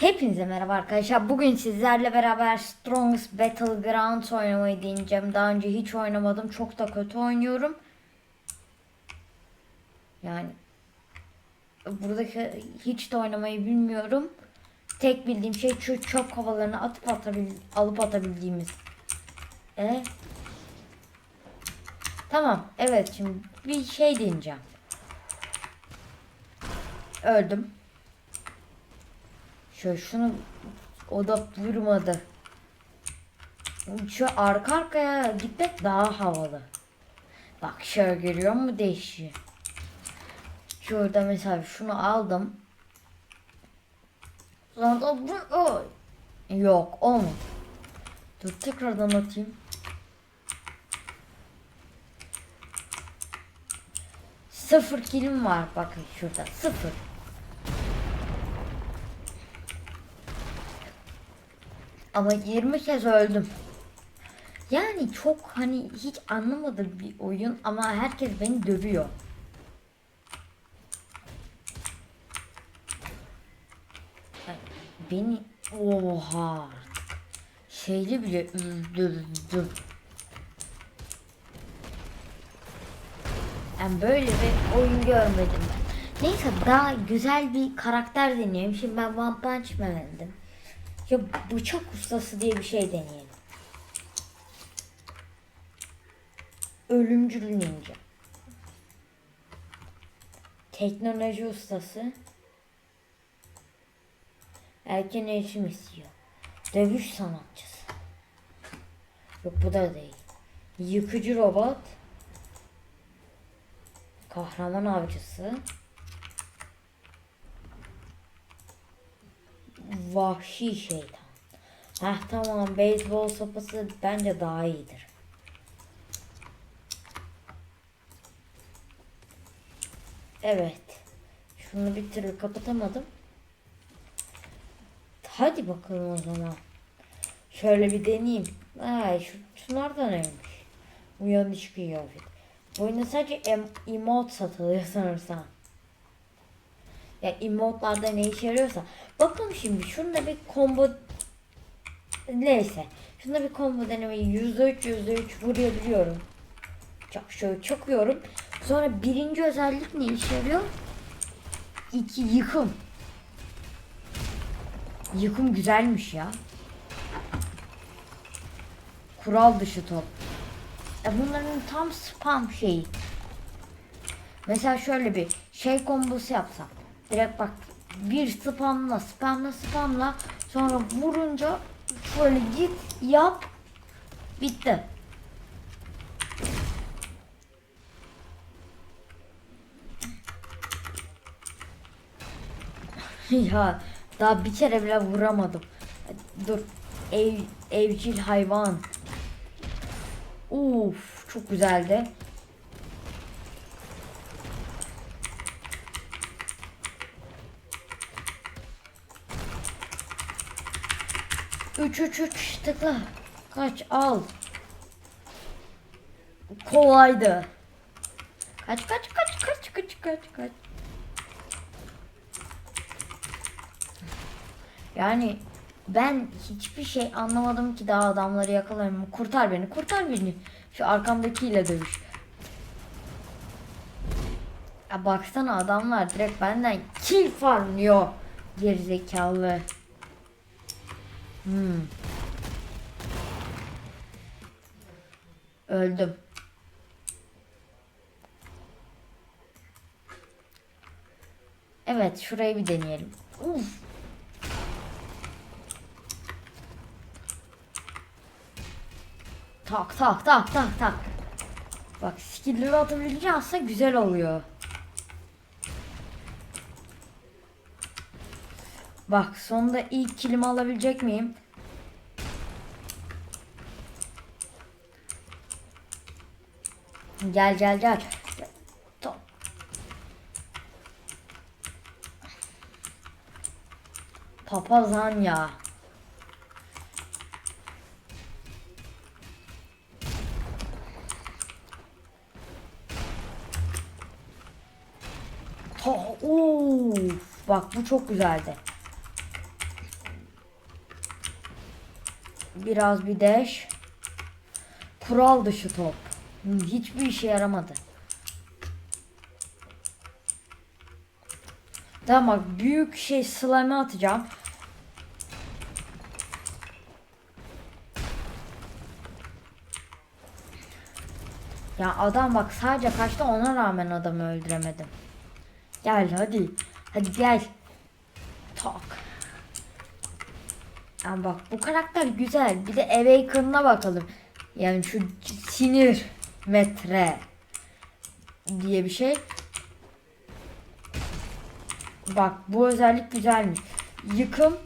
Hepinize merhaba arkadaşlar. Bugün sizlerle beraber Strongest Battlegrounds oynamayı deneyeceğim. Daha önce hiç oynamadım. Çok da kötü oynuyorum. Yani buradaki hiç de oynamayı bilmiyorum. Tek bildiğim şey şu çöp havalarını atıp atabil alıp atabildiğimiz. E? Tamam. Evet şimdi bir şey deneyeceğim. Öldüm. Şöyle şunu o da vurmadı. Şu arka arkaya gitmek daha havalı. Bak şöyle görüyor mu değişiyor. Şurada mesela şunu aldım. Sonra da bu o. Yok o mu? Dur tekrardan atayım. Sıfır kilim var bakın şurada sıfır. Ama 20 kez öldüm. Yani çok hani hiç anlamadım bir oyun ama herkes beni dövüyor. Beni oha şeyli bile üzdürdüm. Yani böyle bir oyun görmedim ben. Neyse daha güzel bir karakter deneyelim. Şimdi ben One Punch Man'dim. Ya bıçak ustası diye bir şey deneyelim. Ölümcül ninja. Teknoloji ustası. Erken erişim istiyor. Dövüş sanatçısı. Yok bu da değil. Yıkıcı robot. Kahraman avcısı. Vahşi şeytan. Heh tamam beyzbol sopası bence daha iyidir. Evet. Şunu bir türlü kapatamadım. Hadi bakalım o zaman. Şöyle bir deneyeyim. Ay şu, şunlar da neymiş? Uyanış kıyafet. Bu oyunda sadece em, emote satılıyor sanırsam. Ya emote'larda ne işe yarıyorsa. Bakalım şimdi şunda bir combo neyse. Şunda bir combo denemeyi %3 %3 vurabiliyorum. Çok şöyle çakıyorum. Sonra birinci özellik ne işe yarıyor? İki yıkım. Yıkım güzelmiş ya. Kural dışı top. E bunların tam spam şeyi. Mesela şöyle bir şey kombosu yapsam. Direkt bak bir spamla spamla spamla sonra vurunca şöyle git yap bitti. ya daha bir kere bile vuramadım. Dur ev evcil hayvan. Uf çok güzeldi. Üç üç üç tıkla. Kaç al. Kolaydı. Kaç kaç kaç kaç kaç kaç kaç. Yani ben hiçbir şey anlamadım ki daha adamları yakalayayım. Kurtar beni, kurtar beni. Şu arkamdakiyle dövüş. Ya baksana adamlar direkt benden kill farmlıyor. Gerizekalı. Hmm. Öldüm. Evet şurayı bir deneyelim. Uf. Tak tak tak tak tak. Bak skill'leri atabilince aslında güzel oluyor. Bak sonunda ilk kilimi alabilecek miyim? Gel gel gel. Top. Papazan ya. Of, bak bu çok güzeldi. Biraz bir dash. Kural dışı top. Hiçbir işe yaramadı. Tamam bak büyük şey slime atacağım. Ya adam bak sadece kaçtı ona rağmen adamı öldüremedim. Gel hadi. Hadi gel. Tak. Ya bak bu karakter güzel. Bir de Awaken'ına bakalım. Yani şu sinir metre diye bir şey. Bak bu özellik güzelmiş. Yıkım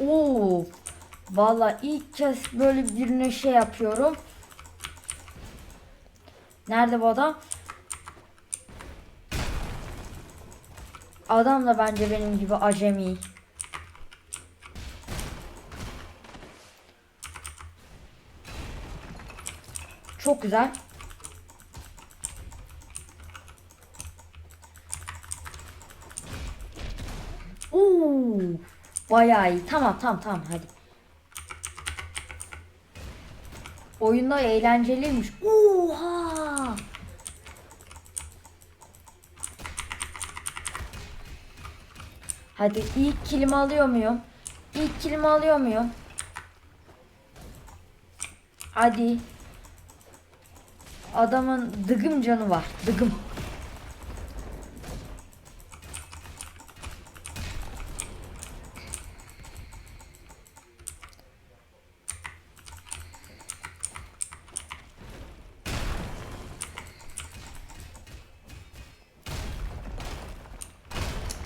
Oo. Valla ilk kez böyle birine şey yapıyorum. Nerede bu adam? Adam da bence benim gibi acemi. Çok güzel. Oo, bayağı iyi. Tamam tamam tamam hadi. Oyunda eğlenceliymiş. Oha! Hadi ilk kilimi alıyor muyum? İlk kilimi alıyor muyum? Hadi. Adamın dıgım canı var. Dıgım.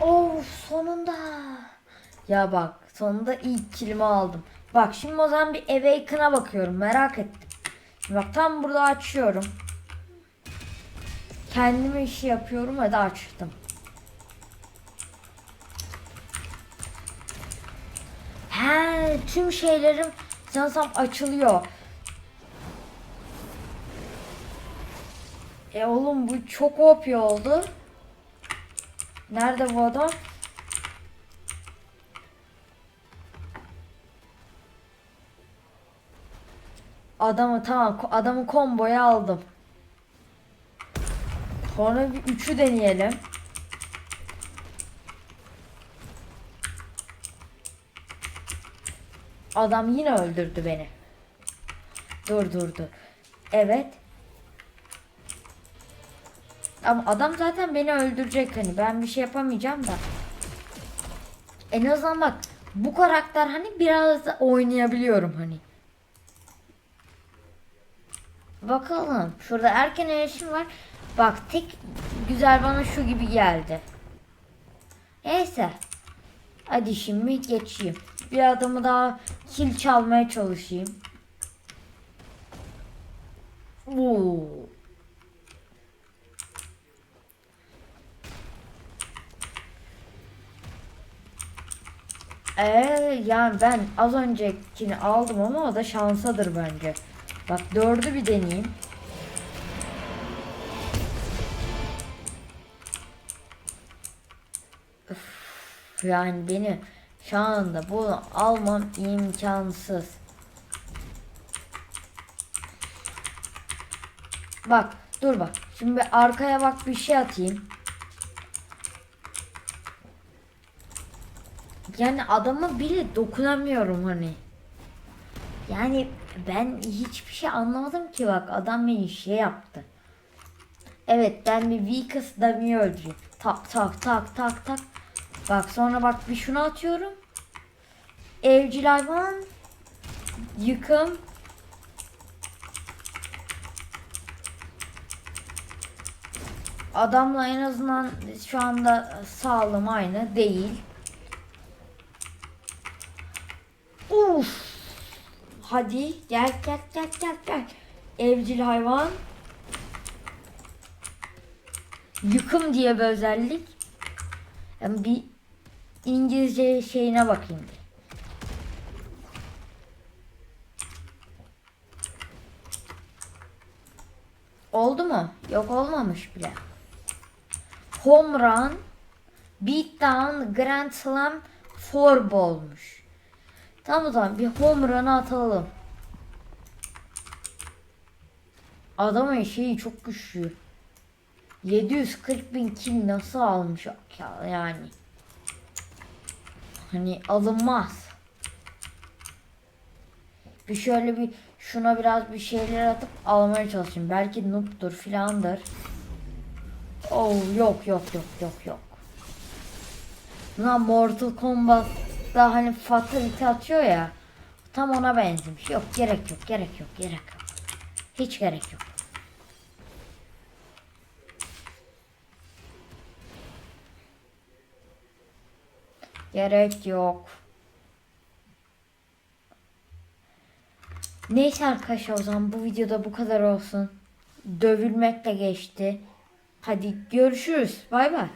Of sonunda. Ya bak sonunda ilk kilimi aldım. Bak şimdi o zaman bir Awaken'a bakıyorum merak ettim. Şimdi bak tam burada açıyorum. Kendime işi yapıyorum hadi açtım. He tüm şeylerim sanırsam açılıyor. E oğlum bu çok OP oldu. Nerede bu adam? Adamı tamam adamı komboya aldım. Sonra bir üçü deneyelim. Adam yine öldürdü beni. Dur dur dur. Evet. Ama adam zaten beni öldürecek hani ben bir şey yapamayacağım da. En azından bak bu karakter hani biraz oynayabiliyorum hani. Bakalım. Şurada erken erişim var. Bak tek güzel bana şu gibi geldi. Neyse. Hadi şimdi geçeyim. Bir adamı daha kill çalmaya çalışayım. Oo. Ee, yani ben az öncekini aldım ama o da şansadır bence. Bak dördü bir deneyeyim. Üf, yani beni şu anda bunu almam imkansız. Bak dur bak. Şimdi arkaya bak bir şey atayım. Yani adama bile dokunamıyorum hani. Yani ben hiçbir şey anlamadım ki bak adam beni şey yaptı. Evet ben bir Vikas Dami'yi öldüreyim. Tak tak tak tak tak. Bak sonra bak bir şunu atıyorum. Evcil hayvan. Yıkım. Adamla en azından şu anda sağlığım aynı değil. Uf. Hadi gel gel gel gel gel. Evcil hayvan. Yıkım diye bir özellik. Yani bir İngilizce şeyine bakayım. Oldu mu? Yok olmamış bile. home run, beatdown, grand slam, four ball'muş. Tamam o zaman bir home run'ı atalım. Adamın şeyi çok güçlü. 740 bin kill nasıl almış ya- yani. Hani alınmaz. Bir şöyle bir şuna biraz bir şeyler atıp almaya çalışayım. Belki noob'dur filandır. Oh yok yok yok yok yok. Buna Mortal Kombat'ta hani fatality atıyor ya. Tam ona benzemiş. Yok gerek yok gerek yok gerek yok. Hiç gerek yok. Gerek yok. Neyse arkadaşlar o zaman bu videoda bu kadar olsun. Dövülmekle geçti. Hadi görüşürüz. Bay bay.